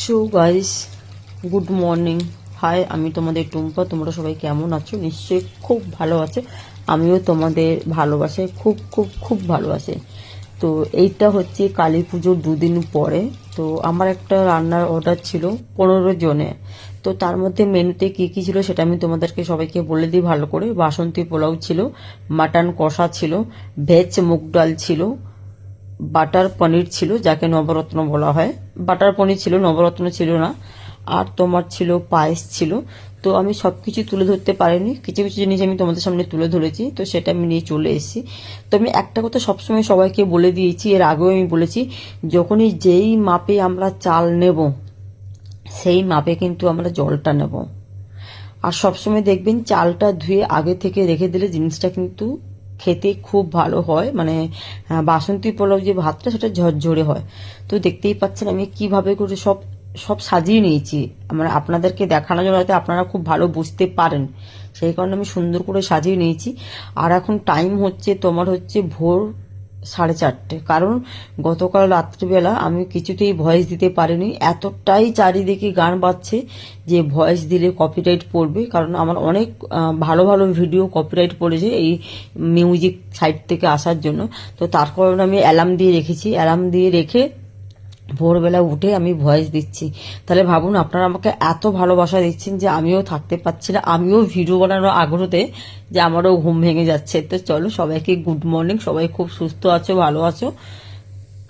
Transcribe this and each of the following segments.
So guys good morning hi আমি তোমাদের টুম্পা। তোমরা সবাই কেমন আছো? নিশ্চয়ই খুব ভালো আছে। আমিও তোমাদের ভালোবাসে খুব খুব খুব ভালোবাসে তো এইটা হচ্ছে কালী পুজোর দুদিন পরে। তো আমার একটা রান্নার অর্ডার ছিল পনেরো জনে। তো তার মধ্যে মেনুতে কি কি ছিল সেটা আমি তোমাদেরকে সবাইকে বলে দিই ভালো করে। বাসন্তী পোলাও ছিল, মাটন কষা ছিল, ভেজ মুগ ডাল ছিল বাটার পনির ছিল, যাকে নবরত্ন বলা হয়। বাটার পনির ছিল, নবরত্ন ছিল না। আর তোমার ছিল পায়েস ছিল। তো আমি সব কিছু তুলে ধরতে পারিনি। কিছু কিছু জিনিস আমি তোমাদের সামনে তুলে ধরেছি, তো সেটা আমি নিয়ে চলে এসেছি। তো আমি একটা কথা সবসময় সবাইকে বলে দিয়েছি, এর আগেও আমি বলেছি, যখনই যেই মাপে আমরা চাল নেব, সেই মাপে কিন্তু আমরা জলটা নেব। আর সবসময় দেখবেন, চালটা ধুয়ে আগে থেকে রেখে দিলে জিনিসটা কিন্তু খেতে খুব ভালো হয়। মানে বাসন্তী পোলাও যে ভাতটা, সেটা ঝরঝরে হয়। তো দেখতেই পাচ্ছেন আমি কীভাবে করে সব সব সাজিয়ে নিয়েছি। মানে আপনাদেরকে দেখানোর জন্য হয়তো আপনারা খুব ভালো বুঝতে পারেন। সেই কারণে আমি সুন্দর করে সাজিয়ে নিয়েছি। আর এখন টাইম হচ্ছে তোমার হচ্ছে ভোর সাড়ে চারটে। কারণ গতকাল রাত্রিবেলা আমি কিছুতেই ভয়েস দিতে পারিনি। এতটাই চারিদিকে গান বাজছে যে ভয়েস দিলে কপিরাইট পড়বে। কারণ আমার অনেক ভালো ভালো ভিডিও কপিরাইট পড়েছে এই মিউজিক সাইট থেকে আসার জন্য। তো তার কারণে আমি অ্যালার্ম দিয়ে রেখেছি। অ্যালার্ম দিয়ে রেখে ভোরবেলা উঠে আমি ভয়েস দিচ্ছি। তাহলে ভাবুন, আপনারা আমাকে এত ভালোবাসা দিচ্ছেন যে আমিও থাকতে পারছি না। আমিও ভিডিও বানানোর আগ্রহতে যে আমারও ঘুম ভেঙে যাচ্ছে। তো চলো, সবাইকে গুড মর্নিং সবাই খুব সুস্থ আছো, ভালো আছো।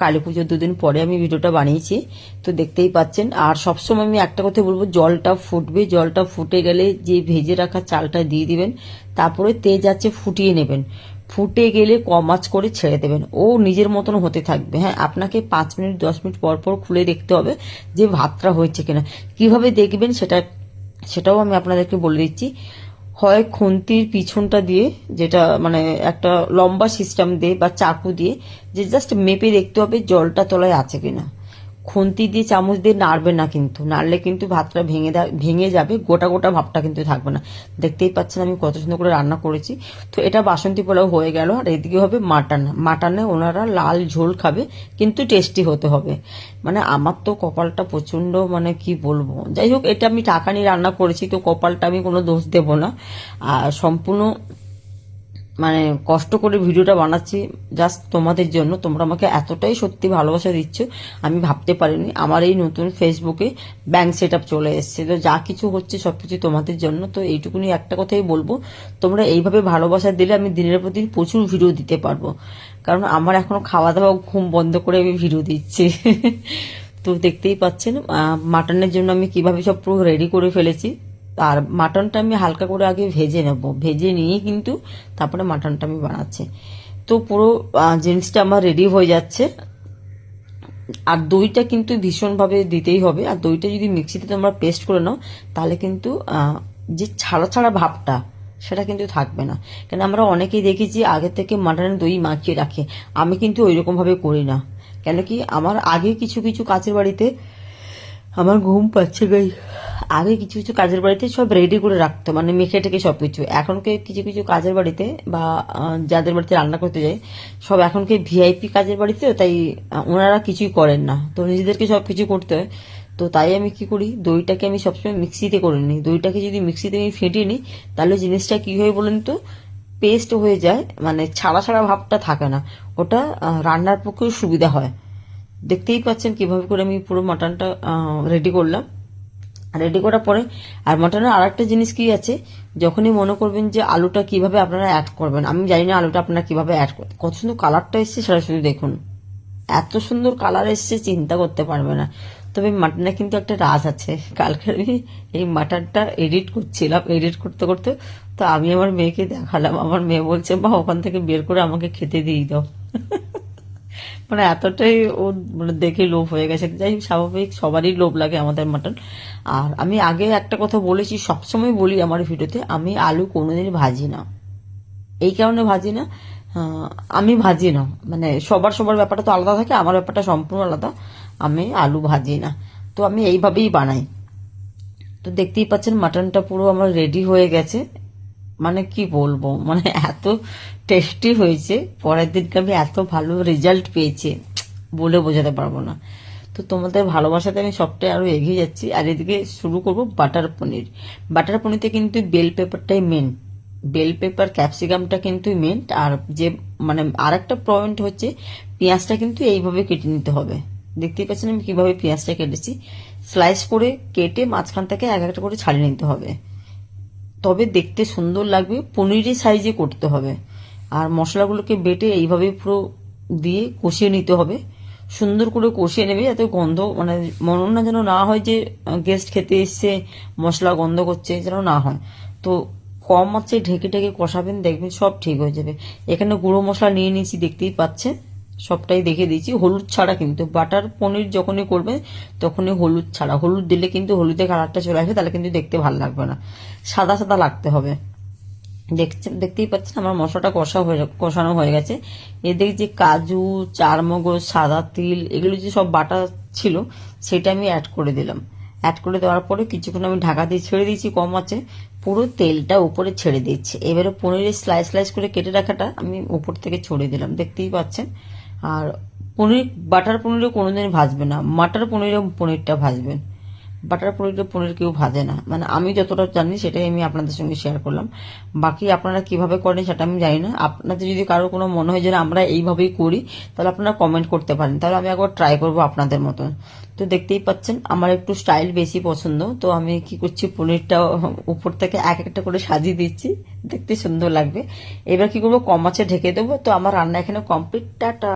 কালী পুজোর দুদিন পরে আমি ভিডিওটা বানিয়েছি। তো দেখতেই পাচ্ছেন, আর সবসময় আমি একটা কথা বলব, জলটা ফুটবে। জলটা ফুটে গেলে যে ভেজে রাখা চালটা দিয়ে দিবেন, তারপরে তেজ আছে, ফুটিয়ে নেবেন। ফুটে গেলে কম আঁচ করে ছেড়ে দেবেন। ও নিজের মতন হতে থাকবে। হ্যাঁ আপনাকে পাঁচ মিনিট, দশ মিনিট পর পর খুলে দেখতে হবে যে ভাতটা হয়েছে কিনা। কীভাবে দেখবেন সেটা, সেটাও আমি আপনাদেরকে বলে দিচ্ছি। হয় খুন্তির পিছনটা দিয়ে যেটা মানে একটা লম্বা সিস্টেম দিয়ে বা চাকু দিয়ে যে জাস্ট মেপে দেখতে হবে জলটা তলায় আছে কিনা। খুন্তি দিয়ে চামচ দিয়ে নাড়বে না কিন্তু। নাড়লে কিন্তু ভাতটা ভেঙে ভেঙে যাবে, গোটা গোটা ভাবটা কিন্তু থাকবে না। দেখতেই পাচ্ছেন আমি কত সুন্দর করে রান্না করেছি। তো এটা বাসন্তী পোলাও হয়ে গেল, আর এদিকে হবে মাটন। মাটনে ওনারা লাল ঝোল খাবে, কিন্তু টেস্টি হতে হবে। মানে আমার তো কপালটা প্রচণ্ড মানে কি বলব। যাই হোক, এটা আমি টাকা নিয়ে রান্না করেছি, তো কপালটা আমি কোনো দোষ দেব না। আর সম্পূর্ণ মানে কষ্ট করে ভিডিওটা বানাচ্ছি জাস্ট তোমাদের জন্য। তোমরা আমাকে এতটাই সত্যি ভালোবাসা দিচ্ছ, আমি ভাবতে পারিনি। আমার এই নতুন ফেসবুকে ব্যাংক সেট চলে এসছে। তো যা কিছু হচ্ছে সবকিছু তোমাদের জন্য। তো এইটুকুনি একটা কথাই বলব, তোমরা এইভাবে ভালোবাসা দিলে আমি দিনের পর দিন প্রচুর ভিডিও দিতে পারব। কারণ আমার এখনও খাওয়া দাওয়া ঘুম বন্ধ করে আমি ভিডিও দিচ্ছি। তো দেখতেই পাচ্ছেন মাটনের জন্য আমি কীভাবে সব পুরো রেডি করে ফেলেছি। আর মাটনটা আমি হালকা করে আগে ভেজে নেব। ভেজে নিয়ে কিন্তু তারপরে মাটনটা আমি বানাচ্ছি। তো পুরো জিনিসটা আমার রেডি হয়ে যাচ্ছে। আর দইটা কিন্তু ভীষণভাবে দিতেই হবে। আর দইটা যদি মিক্সিতে তোমরা পেস্ট করে নাও, তাহলে কিন্তু যে ছাড়া ছাড়া ভাবটা, সেটা কিন্তু থাকবে না। কেন আমরা অনেকেই দেখেছি আগে থেকে মাটনের দই মাখিয়ে রাখে। আমি কিন্তু ওই রকম ভাবে করি না। কেন কি, আমার আগে কিছু কিছু কাছের বাড়িতে আমার ঘুম পাচ্ছে গাই। আগে কিছু কিছু কাজের বাড়িতে সব রেডি করে রাখতো মানে মেখে টেকে সব কিছু এখনকে কিছু কিছু কাজের বাড়িতে বা যাদের বাড়িতে রান্না করতে যায় সব এখনকে ভিআইপি কাজের বাড়িতে, তাই ওনারা কিছুই করেন না। তো নিজেদেরকে সব কিছু করতে হয়। তো তাই আমি কি করি, দইটাকে আমি সবসময় মিক্সিতে করে নিই। দইটাকে যদি মিক্সিতে আমি ফেটিয়ে নিই, তাহলে জিনিসটা কি হয় বলেন তো পেস্ট হয়ে যায় মানে ছাড়া ছাড়া ভাবটা থাকে না। ওটা রান্নার পক্ষেও সুবিধা হয়। দেখতেই পাচ্ছেন কীভাবে করে আমি পুরো মাটনটা রেডি করলাম। রেডি করার পরে, আর মাটনের আর একটা জিনিস কি আছে, যখনই মনে করবেন যে আলুটা কীভাবে আপনারা অ্যাড করবেন, আমি জানি না আলুটা আপনারা কীভাবে অ্যাড করবেন কত সুন্দর কালারটা এসছে শুধু দেখুন। এত সুন্দর কালার এসছে, চিন্তা করতে পারবে না। তবে মাটনে কিন্তু একটা রাজ আছে। কালকে আমি এই মাটনটা এডিট করছিলাম এডিট করতে করতে, তো আমি আমার মেয়েকে দেখালাম। আমার মেয়ে বলছে বা ওখান থেকে বের করে আমাকে খেতে দিয়ে দাও। মানে এতটাই ও মানে দেখে লোভ হয়ে গেছে। যাই স্বাভাবিক সবারই লোভ লাগে আমাদের মাটন। আর আমি আগে একটা কথা বলেছি, সবসময় বলি আমার ভিডিওতে, আমি আলু কোনোদিন ভাজি না। এই কারণে ভাজি না। আমি ভাজি না। মানে সবার সবার ব্যাপারটা তো আলাদা থাকে, আমার ব্যাপারটা সম্পূর্ণ আলাদা। আমি আলু ভাজি না। তো আমি এইভাবেই বানাই। তো দেখতেই পাচ্ছেন, মাটনটা পুরো আমার রেডি হয়ে গেছে। মানে কি বলব? মানে এত টেস্টি হয়েছে, পরের দিনকে আমি এত ভালো রেজাল্ট পেয়েছি, বলে বোঝাতে পারব না। তো তোমাদের ভালোবাসাতে আমি সবটাই আরও এগিয়ে যাচ্ছি। আর এদিকে শুরু করব বাটার পনির। বাটার পনিরতে কিন্তু বেল পেপারটাই মেন বেল পেপার ক্যাপসিকামটা কিন্তু মেন আর যে মানে আর একটা পয়েন্ট হচ্ছে, পেঁয়াজটা কিন্তু এইভাবে কেটে নিতে হবে। দেখতেই পাচ্ছেন আমি কীভাবে পেঁয়াজটা কেটেছি। স্লাইস করে কেটে মাঝখান থেকে এক একটা করে ছাড়িয়ে নিতে হবে। তবে দেখতে সুন্দর লাগবে, পনিরের সাইজে করতে হবে। আর মশলাগুলোকে বেটে এইভাবে পুরো দিয়ে কষিয়ে নিতে হবে। সুন্দর করে কষিয়ে নেবে, যাতে গন্ধ মানে মননা যেন না হয় যে গেস্ট খেতে এসছে, মশলা গন্ধ করছে, যেন না হয়। তো কম আছে ঢেকে ঢেকে কষাবেন, দেখবেন সব ঠিক হয়ে যাবে। এখানে গুঁড়ো মশলা নিয়ে নিয়েছি, দেখতেই পাচ্ছেন। সবটাই দেখে দিয়েছি। হলুদ ছাড়া কিন্তু, বাটার পনির যখনই করবে তখনই হলুদ ছাড়া। হলুদ দিলে কিন্তু হলুদের কালারটা চলে আসবে তাহলে কিন্তু দেখতে ভালো লাগবে না। সাদা সাদা লাগতে হবে। দেখছেন দেখতেই পাচ্ছেন আমার মশলাটা কষা হয়ে, কষানো হয়ে গেছে। এদিকে যে কাজু, চারমগজ, সাদা তিল, এগুলো যে সব বাটা ছিল, সেটা আমি অ্যাড করে দিলাম। অ্যাড করে দেওয়ার পরে কিছুক্ষণ আমি ঢাকা দিয়ে ছেড়ে দিয়েছি, কম আছে। পুরো তেলটা উপরে ছেড়ে দিচ্ছে এবারে পনিরের স্লাইস স্লাইস করে কেটে রাখাটা আমি উপর থেকে ছড়িয়ে দিলাম। দেখতেই পাচ্ছেন? আর পনির বাটার পনিরে কোনোদিন ভাজবে না। মাটার পনিরে পনিরটা ভাজবেন। বাটার পনিরে পনির কেউ ভাজে না। মানে আমি যতটা জানি সেটাই আমি আপনাদের সঙ্গে শেয়ার করলাম। বাকি আপনারা কীভাবে করেন সেটা আমি জানি না। আপনাদের যদি কারও কোনো মনে হয় যে আমরা এইভাবেই করি, তাহলে আপনারা কমেন্ট করতে পারেন। তাহলে আমি একবার ট্রাই করব আপনাদের মতন। তো দেখতেই পাচ্ছেন, আমার একটু স্টাইল বেশি পছন্দ। তো আমি কি করছি, পনিরটা উপর থেকে এক একটা করে সাজিয়ে দিচ্ছি। দেখতে সুন্দর লাগবে। এবার কি করব, কম আছে ঢেকে দেবো। তো আমার রান্না এখানে কমপ্লিট টাটা।